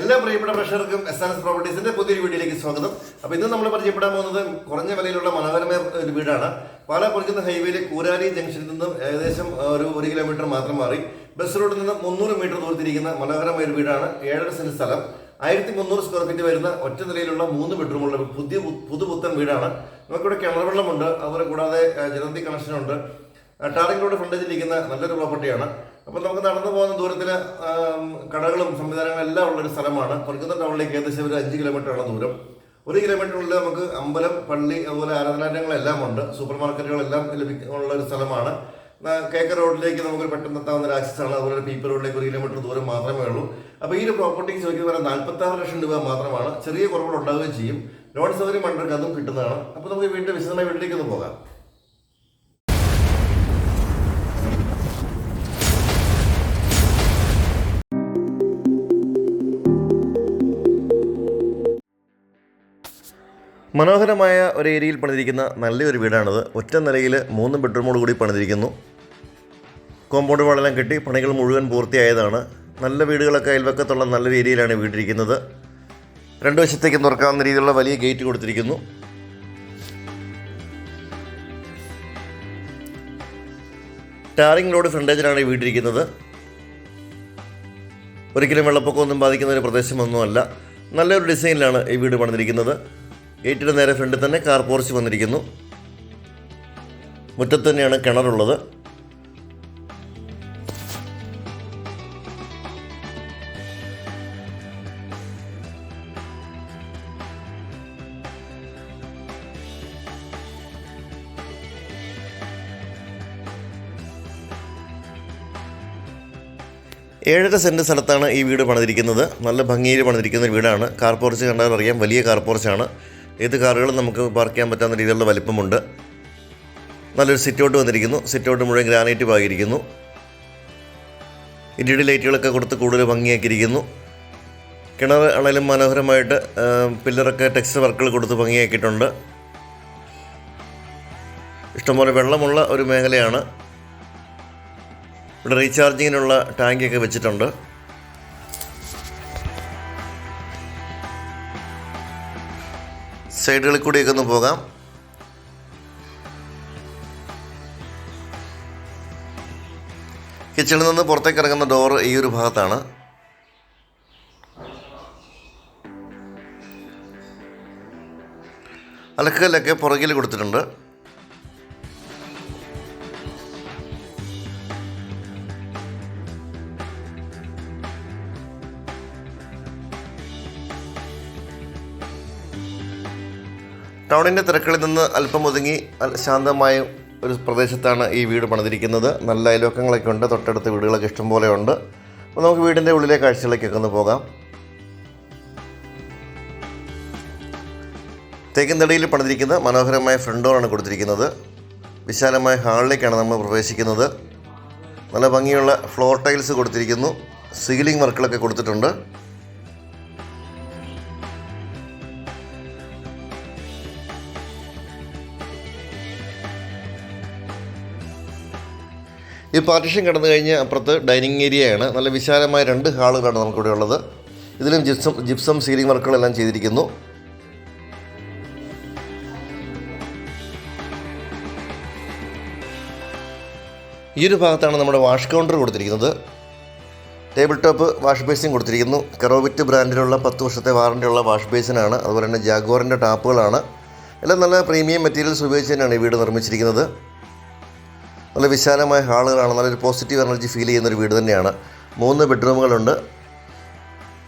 എല്ലാ പ്രിയപ്പെട്ട പ്രേക്ഷകർക്കും എസ് ആർ എസ് പ്രോപ്പർട്ടീസിന്റെ പുതിയൊരു വീഡിയോയിലേക്ക് സ്വാഗതം. അപ്പൊ ഇന്ന് നമ്മൾ പരിചയപ്പെടാൻ പോകുന്നത് കുറഞ്ഞ വിലയിലുള്ള മനോഹരമായ ഒരു വീടാണ്. പാലാ കുറിക്കുന്ന ഹൈവേയിലെ കൂരാലി ജംഗ്ഷനിൽ നിന്നും ഏകദേശം ഒരു ഒരു കിലോമീറ്റർ മാത്രം മാറി. ബസ് റോഡിൽ നിന്ന് മുന്നൂറ് മീറ്റർ ദൂരത്തിരിക്കുന്ന മനോഹരമായ ഒരു വീടാണ് ഏഴര സെന്റ് സ്ഥലം. ആയിരത്തി മുന്നൂറ് സ്ക്വയർ ഫീറ്റ് വരുന്ന ഒറ്റ നിലയിലുള്ള മൂന്ന് ബെഡ്റൂമുള്ള പുതിയ പുതുപുത്തൻ വീടാണ്. നമുക്കിവിടെ കിണർ വെള്ളമുണ്ട് അതുപോലെ കൂടാതെ ജലന്തി കണക്ഷനുണ്ട് ടാറിംഗ് റോഡ് ഫ്രണ്ടേജിലിരിക്കുന്ന നല്ലൊരു പ്രോപ്പർട്ടിയാണ് അപ്പോൾ നമുക്ക് നടന്നു പോകുന്ന ദൂരത്തിൽ കടകളും സംവിധാനങ്ങളും എല്ലാം ഉള്ള ഒരു സ്ഥലമാണ് പൊറുക്കുന്ന ടൗണിലേക്ക് ഏകദേശം ഒരു അഞ്ച് കിലോമീറ്ററാണ് ദൂരം. ഒരു കിലോമീറ്ററിനുള്ളിൽ നമുക്ക് അമ്പലം പള്ളി അതുപോലെ ആരാധനാലയങ്ങളെല്ലാം ഉണ്ട്. സൂപ്പർ മാർക്കറ്റുകളെല്ലാം ലഭിക്കുന്ന ഒരു സ്ഥലമാണ് കേക്ക റോഡിലേക്ക് നമുക്ക് പെട്ടെന്ന് എത്താവുന്ന ഒരു ആക്സസ് ആണ്. അതുപോലെ പീപ്പിൾ റോഡിലേക്ക് ഒരു കിലോമീറ്റർ ദൂരം മാത്രമേ ഉള്ളൂ. അപ്പോൾ ഈ ഒരു പ്രോപ്പർട്ടിക്ക് ചോദിക്കുന്നത് വരെ നാൽപ്പത്തി ആറ് ലക്ഷം രൂപ മാത്രമാണ്. ചെറിയ കുറവുകൾ ഉണ്ടാവുകയും ചെയ്യും. ലോൺ സൗകര്യം മണ്ടർക്ക് അതും കിട്ടുന്നതാണ്. അപ്പോൾ നമുക്ക് വീണ്ടും വിശദമായി വീട്ടിലേക്ക് ഒന്ന് പോകാം. മനോഹരമായ ഒരു ഏരിയയിൽ പണിതിരിക്കുന്ന നല്ലൊരു വീടാണിത്. ഒറ്റ നിലയിൽ മൂന്ന് ബെഡ്റൂമോട് കൂടി പണിതിരിക്കുന്നു. കോമ്പൗണ്ട് വാളെല്ലാം കെട്ടി പണികൾ മുഴുവൻ പൂർത്തിയായതാണ്. നല്ല വീടുകളൊക്കെ അയൽവക്കത്തുള്ള നല്ല ഏരിയയിലാണ് വീടിരിക്കുന്നത് രണ്ട് വശത്തേക്ക് തുറക്കാവുന്ന രീതിയിലുള്ള വലിയ ഗേറ്റ് കൊടുത്തിരിക്കുന്നു. ടാറിംഗ് റോഡ് ഫ്രണ്ടേജിലാണ് ഈ വീടിരിക്കുന്നത് ഒരിക്കലും വെള്ളപ്പൊക്കമൊന്നും ബാധിക്കുന്ന ഒരു പ്രദേശമൊന്നുമല്ല. നല്ലൊരു ഡിസൈനിലാണ് ഈ വീട് പണിതിരിക്കുന്നത്. ഗേറ്റിന്റെ നേരെ ഫ്രണ്ടിൽ തന്നെ കാർ പോർച്ച് വന്നിരിക്കുന്നു. മുറ്റത്ത് തന്നെയാണ് കിണറുള്ളത്. ഏഴര സെന്റ് സ്ഥലത്താണ് ഈ വീട് പണിതിരിക്കുന്നത്. നല്ല ഭംഗിയിൽ പണിതിരിക്കുന്ന വീടാണ്. കാർ പോർച്ച് കണ്ടാൽ അറിയാം വലിയ കാർ പോർച്ചാണ്. ഏത് കാറുകളും നമുക്ക് പാർക്ക് ചെയ്യാൻ പറ്റാവുന്ന രീതിയിലുള്ള വലിപ്പമുണ്ട്. നല്ലൊരു സിറ്റൗട്ട് വന്നിരിക്കുന്നു. സിറ്റൗട്ട് മുഴുവൻ ഗ്രാനൈറ്റ് പാകിയിരിക്കുന്നു ഇന്റീരിയർ ലൈറ്റുകളൊക്കെ കൊടുത്ത് കൂടുതൽ ഭംഗിയാക്കിയിരിക്കുന്നു കിണർ ആണെങ്കിലും മനോഹരമായിട്ട് പില്ലറൊക്കെ ടെക്സ്റ്റ് വർക്കുകൾ കൊടുത്ത് ഭംഗിയാക്കിയിട്ടുണ്ട്. ഇഷ്ടംപോലെ വെള്ളമുള്ള ഒരു മേഖലയാണ്. ഇവിടെ റീചാർജിങ്ങിനുള്ള ടാങ്കൊക്കെ വെച്ചിട്ടുണ്ട്. സൈഡുകളിൽ കൂടിയൊക്കെ ഒന്ന് പോകാം. കിച്ചണിൽ നിന്ന് പുറത്തേക്ക് ഇറങ്ങുന്ന ഡോർ ഈ ഒരു ഭാഗത്താണ്. അലക്കുകല്ലൊക്കെ പുറകിൽ കൊടുത്തിട്ടുണ്ട്. ടൗണിന്റെ തിരക്കുകളിൽ നിന്ന് അല്പം ഒതുങ്ങി ശാന്തമായ ഒരു പ്രദേശത്താണ് ഈ വീട് പണിതിരിക്കുന്നത്. നല്ല അയൽവക്കങ്ങളൊക്കെ ഉണ്ട്. തൊട്ടടുത്ത് വീടുകളൊക്കെ ഇഷ്ടംപോലെ ഉണ്ട്. അപ്പോൾ നമുക്ക് വീടിന്റെ ഉള്ളിലെ കാഴ്ചകളിലേക്കൊക്കെ ഒന്ന് പോകാം. തേക്കിൻതടിയിൽ പണിതിരിക്കുന്ന മനോഹരമായ ഫ്രണ്ട് ഡോറാണ് കൊടുത്തിരിക്കുന്നത്. വിശാലമായ ഹാളിലേക്കാണ് നമ്മൾ പ്രവേശിക്കുന്നത്. നല്ല ഭംഗിയുള്ള ഫ്ലോർ ടൈൽസ് കൊടുത്തിരിക്കുന്നു. സീലിംഗ് വർക്കുകളൊക്കെ കൊടുത്തിട്ടുണ്ട്. ഈ പാർട്ടീഷൻ കടന്നു കഴിഞ്ഞ് അപ്പുറത്ത് ഡൈനിങ് ഏരിയയാണ് നല്ല വിശാലമായ രണ്ട് ഹാളുകളാണ് നമുക്കിവിടെ ഉള്ളത്. ഇതിലും ജിപ്സം ജിപ്സം സീലിംഗ് വർക്കുകളെല്ലാം ചെയ്തിരിക്കുന്നു. ഈ ഒരു ഭാഗത്താണ് നമ്മുടെ വാഷ് കൗണ്ടർ കൊടുത്തിരിക്കുന്നത്. ടേബിൾ ടോപ്പ് വാഷ് ബേസിൻ കൊടുത്തിരിക്കുന്നു. കെറോവിറ്റ് ബ്രാൻഡിലുള്ള പത്ത് വർഷത്തെ വാറണ്ടിയുള്ള വാഷ് ബേസിനാണ് അതുപോലെ തന്നെ ജാഗോറിന്റെ ടാപ്പുകളാണ് എല്ലാം നല്ല പ്രീമിയം മെറ്റീരിയൽസ് ഉപയോഗിച്ച് തന്നെയാണ് ഈ വീട് നിർമ്മിച്ചിരിക്കുന്നത്. നല്ല വിശാലമായ ഹാളുകളാണ് നല്ലൊരു പോസിറ്റീവ് എനർജി ഫീൽ ചെയ്യുന്ന ഒരു വീട് തന്നെയാണ്. മൂന്ന് ബെഡ്റൂമുകളുണ്ട്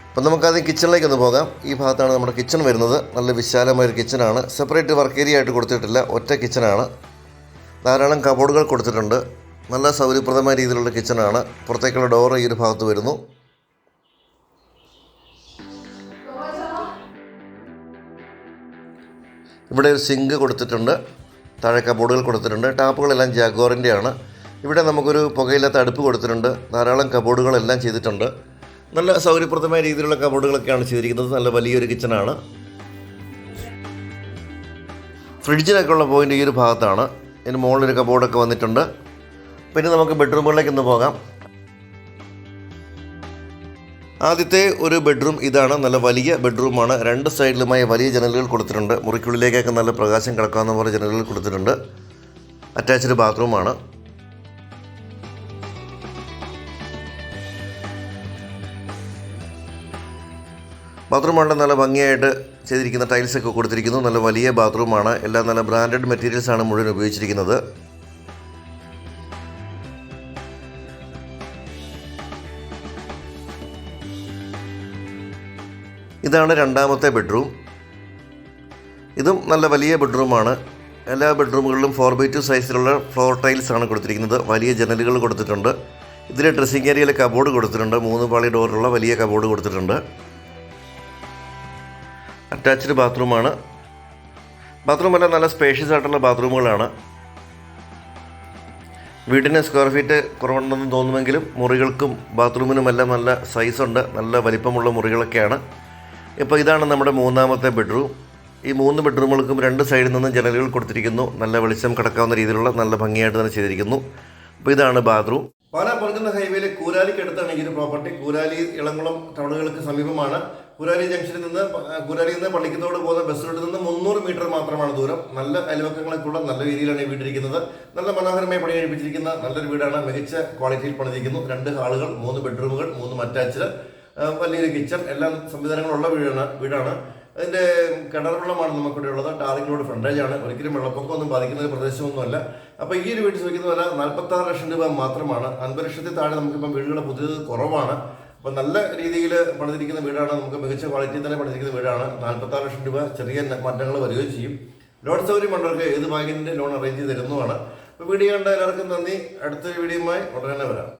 അപ്പം നമുക്കാദ്യം കിച്ചണിലേക്ക് ഒന്ന് പോകാം. ഈ ഭാഗത്താണ് നമ്മുടെ കിച്ചൺ വരുന്നത്. നല്ല വിശാലമായ ഒരു കിച്ചണാണ് സെപ്പറേറ്റ് വർക്ക് ഏരിയ ആയിട്ട് കൊടുത്തിട്ടില്ല. ഒറ്റ കിച്ചണാണ് ധാരാളം കബോർഡുകൾ കൊടുത്തിട്ടുണ്ട്. നല്ല സൗകര്യപ്രദമായ രീതിയിലുള്ള കിച്ചണാണ് പുറത്തേക്കുള്ള ഡോർ ഈ ഒരു ഭാഗത്ത് വരുന്നു. ഇവിടെ ഒരു സിങ്ക് കൊടുത്തിട്ടുണ്ട്. താഴെ ബോർഡുകൾ കൊടുത്തിട്ടുണ്ട്. ടാപ്പുകളെല്ലാം ജാഗോറിന്റെ ആണ് ഇവിടെ നമുക്കൊരു പുകയില്ലാത്ത അടുപ്പ് കൊടുത്തിട്ടുണ്ട്. ധാരാളം കബോർഡുകളെല്ലാം ചെയ്തിട്ടുണ്ട്. നല്ല സൗകര്യപ്രദമായ രീതിയിലുള്ള കബോർഡുകളൊക്കെയാണ് ചെയ്തിരിക്കുന്നത്. നല്ല വലിയൊരു കിച്ചണാണ്. ഫ്രിഡ്ജിനൊക്കെ ഉള്ള പോയിന്റ് ഈ ഒരു ഭാഗത്താണ്. ഇതിന് മുകളിലൊരു കബോർഡൊക്കെ വന്നിട്ടുണ്ട്. പിന്നെ നമുക്ക് ബെഡ്റൂമുകളിലേക്ക് ഒന്ന് പോകാം. ആദ്യത്തെ ഒരു ബെഡ്റൂം ഇതാണ്. നല്ല വലിയ ബെഡ്റൂമാണ്. രണ്ട് സൈഡിലുമായി വലിയ ജനലുകൾ കൊടുത്തിട്ടുണ്ട്. മുറിക്കുള്ളിലേക്കൊക്കെ നല്ല പ്രകാശം കിടക്കാവുന്ന പോലെ ജനലുകൾ കൊടുത്തിട്ടുണ്ട്. അറ്റാച്ച്ഡ് ബാത്റൂമാണ്. ബാത്റൂമാണ് നല്ല ഭംഗിയായിട്ട് ചെയ്തിരിക്കുന്ന ടൈൽസ് ഒക്കെ കൊടുത്തിരിക്കുന്നു. നല്ല വലിയ ബാത്റൂമാണ്. എല്ലാം നല്ല ബ്രാൻഡഡ് മെറ്റീരിയൽസാണ് മുഴുവൻ ഉപയോഗിച്ചിരിക്കുന്നത്. ഇതാണ് രണ്ടാമത്തെ ബെഡ്റൂം. ഇതും നല്ല വലിയ ബെഡ്റൂമാണ്. എല്ലാ ബെഡ്റൂമുകളിലും ഫോർ ബൈ ടു സൈസിലുള്ള ഫ്ലോർ ടൈൽസ് ആണ് കൊടുത്തിരിക്കുന്നത്. വലിയ ജനലുകൾ കൊടുത്തിട്ടുണ്ട്. ഇതിൽ ഡ്രസ്സിംഗ് ഏരിയയിൽ കബോർഡ് കൊടുത്തിട്ടുണ്ട്. മൂന്ന് പാളി ഡോറുള്ള വലിയ കബോർഡ് കൊടുത്തിട്ടുണ്ട്. അറ്റാച്ച്ഡ് ബാത്റൂമാണ് ബാത്റൂമല്ല നല്ല സ്പേഷ്യസ് ആയിട്ടുള്ള ബാത്റൂമുകളാണ് വീടിന് സ്ക്വയർ ഫീറ്റ് കുറവുണ്ടെന്ന് തോന്നുമെങ്കിലും മുറികൾക്കും ബാത്റൂമിനുമെല്ലാം നല്ല സൈസുണ്ട് നല്ല വലിപ്പമുള്ള മുറികളൊക്കെയാണ്. ഇപ്പോൾ ഇതാണ് നമ്മുടെ മൂന്നാമത്തെ ബെഡ്റൂം. ഈ മൂന്ന് ബെഡ്റൂമുകൾക്കും രണ്ട് സൈഡിൽ നിന്നും ജനലുകൾ കൊടുത്തിരിക്കുന്നു. നല്ല വെളിച്ചം കിടക്കാവുന്ന രീതിയിലുള്ള നല്ല ഭംഗിയായിട്ട് തന്നെ ചെയ്തിരിക്കുന്നു. അപ്പോൾ ഇതാണ് ബാത്റൂം. പാലാ പൊറുക്കുന്ന ഹൈവേയിലെ കൂരാലിക്ക് അടുത്താണ് ഈ ഒരു പ്രോപ്പർട്ടി. കൂരാലി ഇളങ്കുളം ടൗണുകൾക്ക് സമീപമാണ്. കൂരാലി ജംഗ്ഷനിൽ നിന്ന് കൂരാലിയിൽ നിന്ന് പള്ളിക്കത്തോട് പോകുന്ന ബസ് റൂട്ടിൽ നിന്ന് മുന്നൂറ് മീറ്റർ മാത്രമാണ് ദൂരം. നല്ല അയൽവക്കങ്ങളൊക്കെയുള്ള നല്ല രീതിയിലാണ് ഈ വീടിരിക്കുന്നത് നല്ല മനോഹരമായി പണി കഴിപ്പിച്ചിരിക്കുന്ന നല്ലൊരു വീടാണ്. മികച്ച ക്വാളിറ്റിയിൽ പണിതിരിക്കുന്നു. രണ്ട് ഹാളുകൾ മൂന്ന് ബെഡ്റൂമുകൾ മൂന്ന് അറ്റാച്ച്ഡ് വലിയൊരു കിച്ചൺ. എല്ലാം സംവിധാനങ്ങളുള്ള വീടാണ് വീടാണ്. അതിന്റെ കിണർ വെള്ളമാണ് നമുക്കിവിടെ ഉള്ളത് ടാറിംഗ് റോഡ് ഫ്രണ്ടേജ് ആണ്. ഒരിക്കലും വെള്ളപ്പൊക്കമൊന്നും ബാധിക്കുന്ന പ്രദേശമൊന്നുമല്ല. അപ്പോൾ ഈ ഒരു വീട് ചോദിക്കുന്ന വില നാൽപ്പത്താറ് ലക്ഷം രൂപ മാത്രമാണ്. അൻപത് ലക്ഷത്തിൽ താഴെ നമുക്കിപ്പം വീടുകൾ പുതിയത് കുറവാണ്. അപ്പോൾ നല്ല രീതിയിൽ പണിതിരിക്കുന്ന വീടാണ്. നമുക്ക് മികച്ച ക്വാളിറ്റിയിൽ തന്നെ പണിതിരിക്കുന്ന വീടാണ്. നാൽപ്പത്താറ് ലക്ഷം രൂപ ചെറിയ മാറ്റങ്ങൾ വരികയും ചെയ്യും. ലോൺ സൗകര്യം ഉള്ളവർക്ക് ഏത് ബാങ്കിന്റെ ലോൺ അറേഞ്ച് ചെയ്ത് തരുന്നതാണ് അപ്പോൾ വീഡിയോ കണ്ട എല്ലാവർക്കും നന്ദി. അടുത്ത വീഡിയോയുമായി ഉടനെ വരാം.